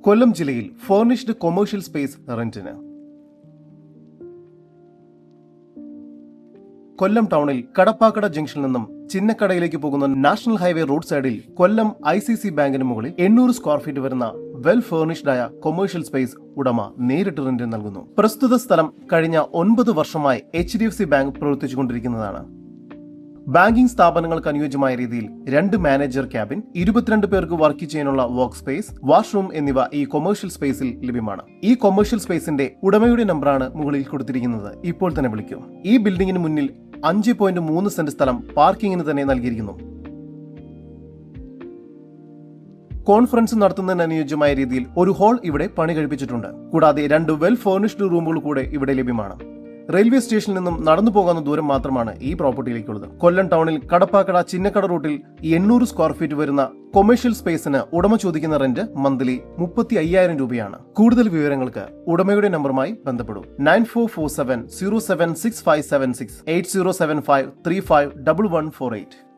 കൊല്ലം ജില്ലയിൽ ഫോർണിഷ്ഡ് commercial space റെന്റിന്. കൊല്ലം ടൗണിൽ കടപ്പാക്കട ജംഗ്ഷനിൽ നിന്നും ചിന്നക്കടയിലേക്ക് പോകുന്ന നാഷണൽ ഹൈവേ റോഡ് സൈഡിൽ കൊല്ലം ഐ സി സി ബാങ്കിന് മുകളിൽ എണ്ണൂറ് സ്ക്വയർ ഫീറ്റ് വരുന്ന വെൽ ഫേർണിഷ്ഡ് ആയ കൊമേഴ്ഷ്യൽ സ്പേസ് ഉടമ നേരിട്ട് റെന്റിന് നൽകുന്നു. പ്രസ്തുത സ്ഥലം കഴിഞ്ഞ ഒൻപത് വർഷമായി H D F C bank പ്രവർത്തിച്ചുകൊണ്ടിരിക്കുന്നതാണ്. Banking സ്ഥാപനങ്ങൾക്ക് അനുയോജ്യമായ രീതിയിൽ രണ്ട് മാനേജർ ക്യാബിൻ ഇരുപത്തിരണ്ട് പേർക്ക് വർക്ക് ചെയ്യാനുള്ള വർക്ക് സ്പേസ് വാഷ്റൂം എന്നിവ ഈ കൊമേഴ്ഷ്യൽ സ്പേസിൽ ലഭ്യമാണ്. ഈ കൊമേഴ്ഷ്യൽ സ്പേസിന്റെ ഉടമയുടെ നമ്പറാണ് മുകളിൽ കൊടുത്തിരിക്കുന്നത്. ഇപ്പോൾ തന്നെ വിളിക്കും. ഈ ബിൽഡിംഗിന് മുന്നിൽ അഞ്ച് പോയിന്റ് മൂന്ന് സെന്റ് സ്ഥലം പാർക്കിങ്ങിന് തന്നെ നൽകിയിരിക്കുന്നു. കോൺഫറൻസ് നടത്തുന്നതിന് അനുയോജ്യമായ രീതിയിൽ ഒരു ഹാൾ ഇവിടെ പണി കഴിപ്പിച്ചിട്ടുണ്ട്. കൂടാതെ രണ്ട് വെൽ ഫേർണിഷ്ഡ് റൂമുകൾ കൂടെ ഇവിടെ ലഭ്യമാണ്. റെയിൽവേ സ്റ്റേഷനിൽ നിന്നും നടന്നു പോകുന്ന ദൂരം മാത്രമാണ് ഈ പ്രോപ്പർട്ടിയിലേക്കുള്ളത്. കൊല്ലം ടൗണിൽ കടപ്പാക്കട ചിന്നക്കട റൂട്ടിൽ എണ്ണൂറ് സ്ക്വയർ ഫീറ്റ് വരുന്ന കൊമേഴ്ഷ്യൽ സ്പേസിന് ഉടമ ചോദിക്കുന്ന റെന്റ് മന്ത്ലി മുപ്പത്തി അയ്യായിരം രൂപയാണ്. കൂടുതൽ വിവരങ്ങൾക്ക് ഉടമയുടെ നമ്പറുമായി ബന്ധപ്പെടും. Nine four four seven zero seven six five seven six eight zero seven five three five double one four eight.